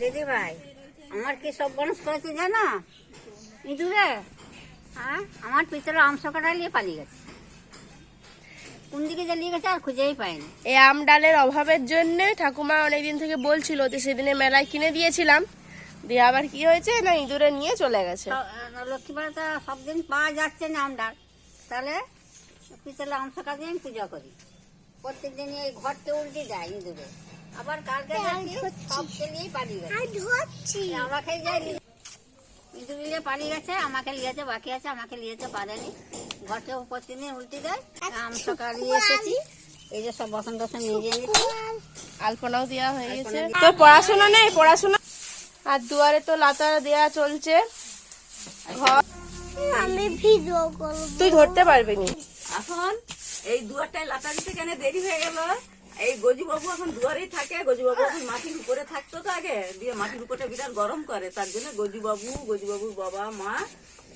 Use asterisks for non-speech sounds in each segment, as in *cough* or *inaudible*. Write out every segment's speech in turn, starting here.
দিদি ভাই আমার কি সব গণেশ করেছে জানো? ইঁদুরে? হ্যাঁ? আমার পিতলে অংশ কাটা নিয়ে পালিয়ে গেছে। কোন দিকে জ্বালিয়ে গেছে আর খুঁজেই পাইনি। এই আম ডালের অভাবের জন্য ঠাকুমা অনেকদিন থেকে বলছিল যে সেদিনে মেলায় কিনে দিয়েছিলাম। দিয়ে আবার কি হয়েছে? না ইঁদুরে নিয়ে চলে গেছে। লক্ষ্মীবার তো সব দিন পাওয়া যাচ্ছে না আমডাল তাহলে পিতলে অংশ কাজে আমি পূজা করি। প্রত্যেক দিন এই ঘরতে উল্টে যায় ইঁদুরে। আবার কালকে দেখি সব নিয়েই পালিয়ে গেছে। আমাকে যাই ইঁদুর নিয়ে পালিয়ে গেছে আমাকে লিয়েছে বাকি আছে আমাকে লিয়েছে পারেনি ঘরতে প্রতিদিন উল্টে দেয়। আম সকাল নিয়ে এসেছি। এই যে সব বসন্ত টসন নিয়ে গিয়ে আলপনাও দেওয়া হয়ে গেছে। তোর পড়াশোনা নেই? পড়াশোনা আর দুয়ারে তো লাতা দেয়া চলছে। ঘর আমি ভিডিও করব। তুই ধরতে পারবি নি? এখন এই দুয়ারটায় লাতা দিতে কেন দেরি হয়ে গেল? এই গজুবাবু এখন দুয়ারেই থাকে গজুবাবু এখন মাটির উপরে থাকতো তো আগে দিয়ে মাটির উপরটা বিরাট গরম করে তার জন্য গজুবাবু গজুবাবুর বাবা মা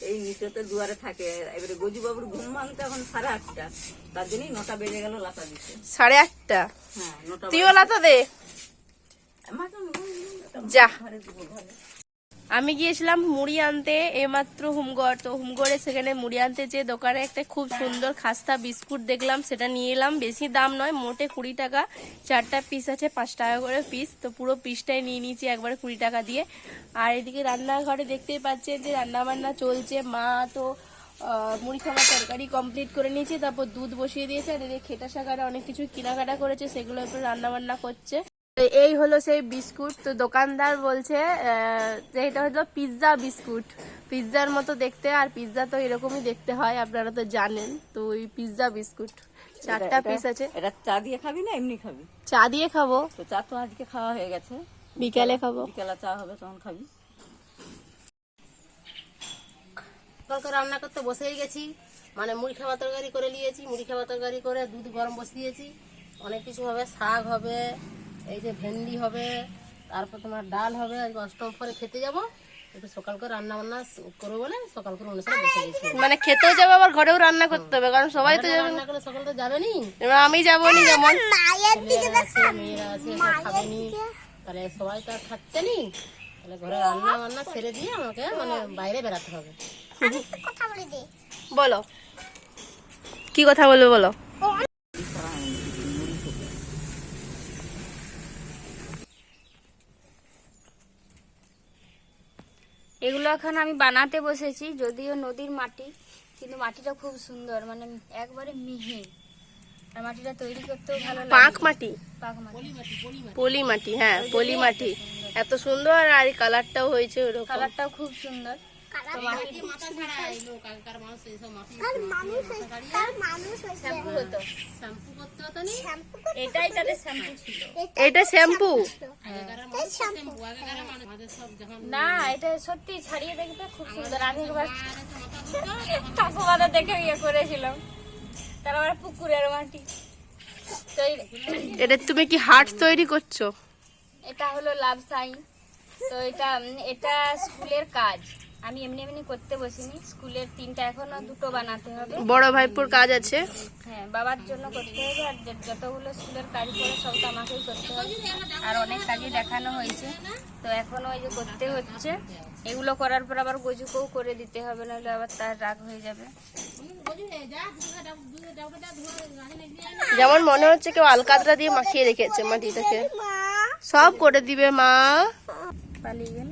এই নিচেতে দুয়ারে থাকে। এবারে গজুবাবুর ঘুম ভাঙতে এখন সাড়ে আটটা তার জন্যই নটা বেজে গেল লাতা দিতে। সাড়ে আটটা? হ্যাঁ নটা তুইও লাতা দে? যা। আমি গিয়েছিলাম মুড়ি আনতে এমাত্র হুমগড় তো হুমগড়ে সেখানে মুড়ি আনতে যে দোকানে একটা খুব সুন্দর খাস্তা বিস্কুট দেখলাম, সেটা নিয়ে এলাম। বেশি দাম নয়, মোটে কুড়ি টাকা। চারটা পিস আছে, পাঁচ টাকা করে পিস তো পুরো পিসটাই নিয়ে নিয়েছি একবারে কুড়ি টাকা দিয়ে। আর এদিকে রান্নাঘরে দেখতেই পাচ্ছেন যে রান্না বান্না চলছে। মা তো মুড়ি খাবার তরকারি কমপ্লিট করে নিয়েছে, তারপর দুধ বসিয়ে দিয়েছে। আর এদিকে খেটা শাকারে অনেক কিছু কেনাকাটা করেছে, সেগুলো একটু রান্নাবান্না করছে। তো এই হলো সেই বিস্কুট। তো দোকানদার বলছে যে এটা হলো পিৎজা বিস্কুট। পিৎজার মতো দেখতে আর পিৎজা তো এরকমই দেখতে হয় আপনারা তো জানেন। তো ওই পিৎজা বিস্কুট চারটা পিস আছে। এটা চা দিয়ে খাবি না এমনি খাবি? চা দিয়ে খাব। তো চা তো আজকে খাওয়া হয়ে গেছে। বিকালে খাব। বিকেলা চা হবে তখন খাবি। কালকে রান্না করতে বসেই গেছি। মানে মুড়ি খাওয়া তরকারি করে নিয়েছি মুড়ি খাওয়া তরকারি করে দুধ গরম বসিয়েছি। অনেক কিছু হবে শাক হবে এই যে ভেন্ডি হবে তারপর তোমার ডাল হবে আজকে অষ্টম পরে খেতে যাব। একটু সকাল করে রান্না বান্না করব বলে সকাল করে অনুষ্ঠানে বসে গেছি। মানে খেতেও যাব আবার ঘরেও রান্না করতে হবে কারণ সবাই তো যাবে। রান্না করলে সকাল তো যাবে নি এবার আমি যাব নি যেমন। আছে মেয়েরা আছে খাবে নি। তাহলে সবাই তো আর খাচ্ছে নি। তাহলে ঘরে রান্না বান্না ছেড়ে দিয়ে আমাকে মানে বাইরে বেরাতে হবে। কথা বলে দে। বলো। কি কথা বলবে বলো? এগুলো এখন আমি বানাতে বসেছি যদিও নদীর মাটি কিন্তু মাটিটা খুব সুন্দর মানে একবারে মিহি। আর মাটিটা তৈরি করতেও ভালো পাঁক মাটি? পাক মাটি। পলি মাটি হ্যাঁ পলি মাটি। এত সুন্দর আর কালারটাও হয়েছে ওরকম। কালারটাও খুব সুন্দর। এটা শ্যাম্পু শ্যাম্পু। না এটা সত্যি ছাড়িয়ে দেখবে খুব সুন্দর। আমি একবার *laughs* দেখে ইয়ে করেছিলাম। তার আবার পুকুরের মাটি। এটা তুমি কি হার্ট তৈরি করছ? এটা হলো লাভ সাইন। তো এটা এটা স্কুলের কাজ। আমি এমনি এমনি করতে বসিনি। স্কুলের তিনটা এখনও দুটো বানাতে হবে। বড় ভাইপুর কাজ আছে? হ্যাঁ বাবার জন্য করতে হবে আর যতগুলো স্কুলের কাজ করে সব তো আমাকেই করতে হবে। আর অনেক কাজই দেখানো হয়েছে। তো এখনও ওই যে করতে হচ্ছে। এগুলো করার পর আবার গজুকেও করে দিতে হবে নাহলে আবার তার রাগ হয়ে যাবে। যেমন মনে হচ্ছে কেউ আলকাতরা দিয়ে মাখিয়ে রেখেছে মাটিটাকে। সব করে দিবে মা। পালিয়ে গেল।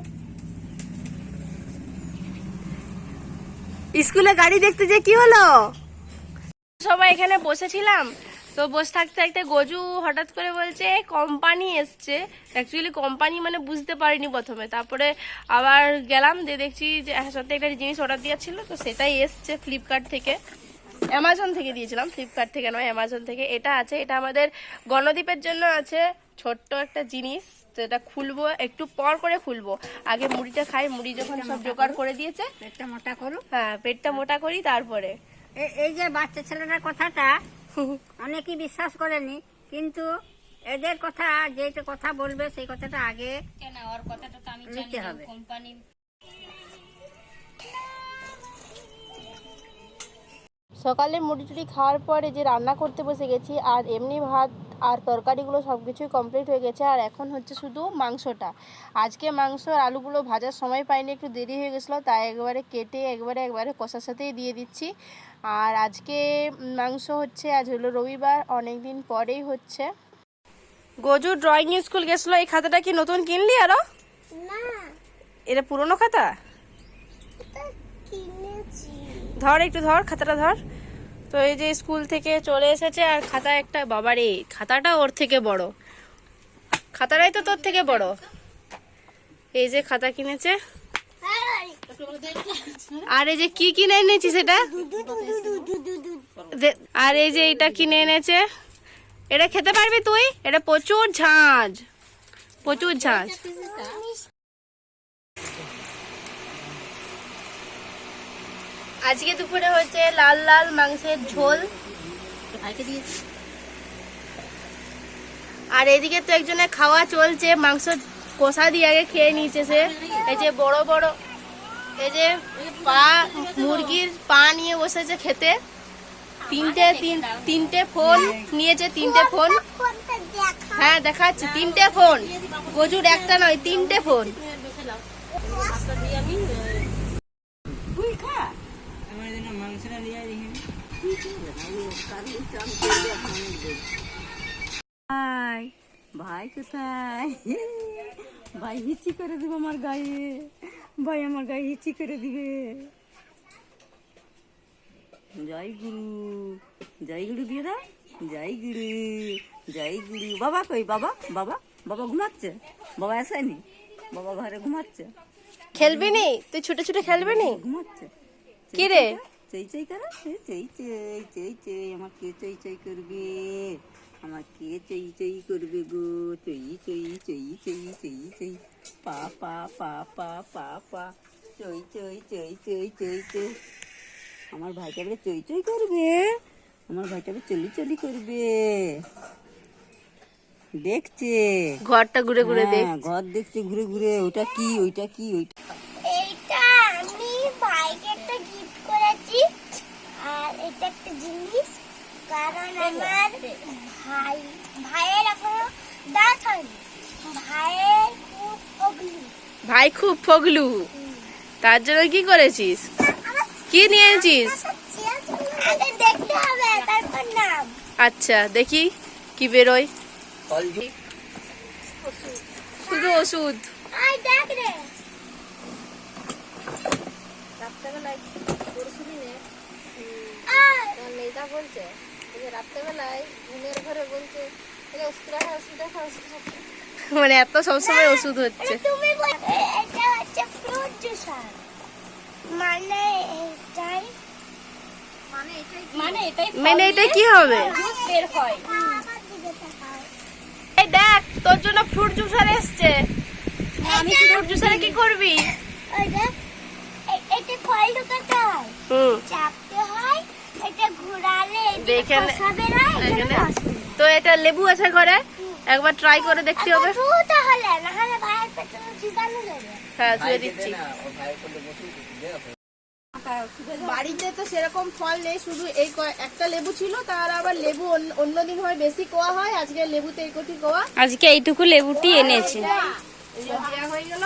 স্কুলে গাড়ি দেখতে যে কি হলো? সবাই এখানে বসেছিলাম। তো বসে থাকতে থাকতে গজু হঠাৎ করে বলছে, কোম্পানি এসছে। অ্যাকচুয়ালি কোম্পানি মানে বুঝতে পারিনি প্রথমে। তারপরে আবার গেলাম, দিয়ে দেখছি যে হ্যাঁ সত্যি একটা জিনিস অর্ডার দেওয়া ছিল, তো সেটাই এসছে ফ্লিপকার্ট থেকে। অ্যামাজন থেকে দিয়েছিলাম ফ্লিপকার্ট থেকে নয় অ্যামাজন থেকে। এটা আছে এটা আমাদের গণদ্বীপের জন্য আছে। ছোট্ট একটা জিনিস তো এটা খুলবো একটু পর করে খুলবো। আগে মুড়িটা খাই মুড়ি যখন সব জোগাড় করে দিয়েছে। পেটটা মোটা করুক। হ্যাঁ পেটটা মোটা করি তারপরে। এ- এই যে বাচ্চা ছেলেটার কথাটা *laughs* অনেকেই বিশ্বাস করেনি কিন্তু এদের কথা যেটা কথা বলবে সেই কথাটা আগে কেন? ওর কথাটা তো আমি হবে। কোম্পানি সকালে মুড়ি টুড়ি খাওয়ার পরে যে রান্না করতে বসে গেছি আর এমনি ভাত আর তরকারিগুলো সব কিছুই কমপ্লিট হয়ে গেছে আর এখন হচ্ছে শুধু মাংসটা। আজকে মাংস আর আলুগুলো ভাজার সময় পাইনি একটু দেরি হয়ে গেছিল তাই একবারে কেটে একবারে একবারে কষার সাথেই দিয়ে দিচ্ছি। আর আজকে মাংস হচ্ছে আজ হলো রবিবার অনেক দিন পরেই হচ্ছে। গজু ড্রয়িং স্কুল গেছিল এই খাতাটা কি নতুন কিনলি আরও? এটা পুরনো খাতা? ধর, একটু ধর, খাতাটা ধর। তো এই যে স্কুল থেকে চলে এসেছে, আর খাতা একটা বাবারে, খাতাটা ওর থেকে বড়। খাতাটাই তো তোর থেকে বড়। এই যে খাতা কিনেছে। আর এই যে কি কিনে এনেছি সেটা দে- আর এই যে এটা কিনে এনেছে। এটা খেতে পারবি তুই? এটা প্রচুর ঝাঁঝ প্রচুর ঝাঁঝ আজকে দুপুরে হচ্ছে লাল লাল মাংসের ঝোল। আর এদিকে তো একজনের খাওয়া চলছে, মাংস কষা দিয়ে আগে খেয়ে নিয়েছে সে। এই যে বড় বড়, এই যে পা, মুরগির পা নিয়ে বসেছে খেতে। তিনটে, তিন, তিনটে ফোন নিয়েছে, তিনটে ফোন। হ্যাঁ দেখাচ্ছি, তিনটে ফোন। গজুর একটা নয়, তিনটে ফোন তুই খা ভাই ভাই কোথায়? ভাই হিচি করে দিবে আমার গায়ে। ভাই আমার গায়ে হিচি করে দিবে। জয় গুরু জয় গুরু দিয়ে দাও জয় গুরু জয় গুরু। বাবা কই বাবা বাবা বাবা ঘুমাচ্ছে? বাবা আসেনি বাবা ঘরে ঘুমাচ্ছে? খেলবি নি? তুই ছুটে ছুটে খেলবি নি? ঘুমাচ্ছে। কি রে? চই চই করে চই চই চই চই আমার কে চই চই করবে আমার কে চই চই করবে গো চই চই চই চই চই চই পা পা পা পা পা পা চই চই চই চই চই চই। আমার ভাইটা বলে চই চই করবে আমার ভাইটা বলে চলি চলি করবে। দেখছে? ঘরটা ঘুরে ঘুরে দেখ হ্যাঁ, ঘর দেখছে ঘুরে ঘুরে ওইটা কি ওইটা কি ওইটা এইটা আমি ভাইকে একটা গিফট করেছি আর এটা একটা জিনিস কারণ আমার ভাই ভাইয়ের এখনও দাঁত হয়নি। ভাইয়ের খুব অগ্নি ভাই খুব ফগলু তার জন্য কি করেছিস? কি নিয়েছিস? দেখতে হবে তারপর নাম। আচ্ছা দেখি কি বেরোয়। শুধু ওষুধ। বলছে রাত্রেবেলায় ঘুমের ঘরে বলছে ওষুধ রাখা ওষুধ রাখা ওষুধ মানে এত সবসময় ওষুধ হচ্ছে। এটা তুমি এটা হচ্ছে ফ্রুট জুসার মানে এটাই মানে এটাই মানে এটা কি হবে? জুস বের হয়। এই দেখ তোর জন্য ফ্রুট জুসার এসছে। আমি ফ্রুট জুসারে কি করবি? ওই দেখ এটা ফল ঢুকাতে হয়। হুম। চাপতে হয়। তো এটা লেবু আছে ঘরে? একবার ট্রাই করে দেখতে হবে। জীবাণু যাবে। হ্যাঁ ধুয়ে দিচ্ছি। বাড়িতে তো সেরকম ফল নেই শুধু এই একটা লেবু ছিল তার আবার লেবু অন্য- অন্যদিন হয় বেশি কোয়া হয় আজকে লেবুতে এই কটি কোয়া। আজকে এইটুকু লেবুটি এনেছে। এই যে দেয়া হয়ে গেল।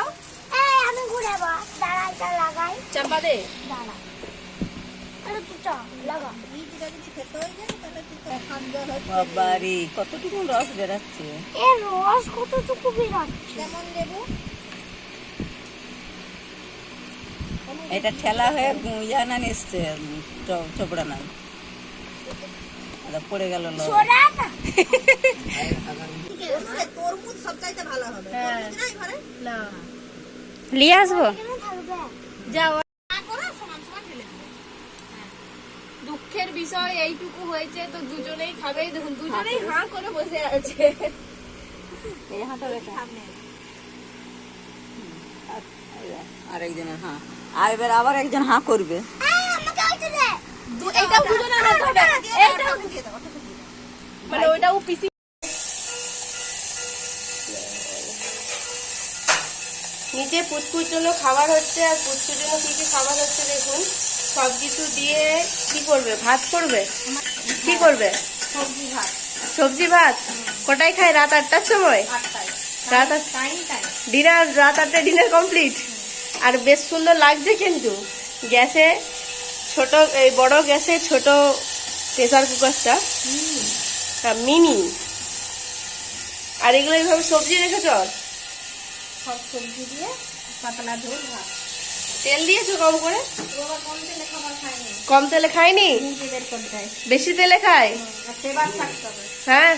আমি ঘুরাবো দাঁড়া এটা লাগাই। চাপা দে। দাঁড়া। বাবারে কতটুকু রস বেরাচ্ছে রস কতটুকু বেরোচ্ছে কেমন লেবু এটা ঠেলা হয়ে ইয়ানা এসছে চোপড়া না? পড়ে গেল লো। ওরা না? না আসব? যাও বিষয় এইটুকু হয়েছে তো দুজনেই খাবেই দেখুন দুজনেই হাঁ করে বসে আছে। এই হাঁটা দেখা আর একজনের হাঁ। আর এবার আবার একজন হাঁ করবে। মানে ওইটাও পিসি নিচে পুচকুর জন্য খাবার হচ্ছে আর পুচকুর জন্য কি কি খাবার হচ্ছে দেখুন। সব কিছু দিয়ে কি করবে? ভাত করবে? কি করবে? সবজি ভাত। সবজি ভাত? কটায় খায়? রাত আটটার সময়? রাত ডিনার রাত আটটা ডিনার কমপ্লিট আর বেশ সুন্দর লাগছে কিন্তু। গ্যাসে ছোট এই বড় গ্যাসে ছোট প্রেসার কুকারটা মিনি আর এগুলো এইভাবে সবজি রেখেছ? সব সবজি দিয়ে পাতলা ঝোল ভাত। তেল দিয়েছ কম করে? কম তেলে দেয় বেশি তেলে খায়? হ্যাঁ।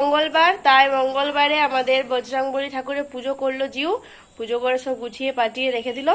মঙ্গলবার তাই মঙ্গলবারে আমাদের বজরংবলী ঠাকুরের পুজো করল জিউ। পুজো করে সব গুছিয়ে পাঠিয়ে রেখে দিল।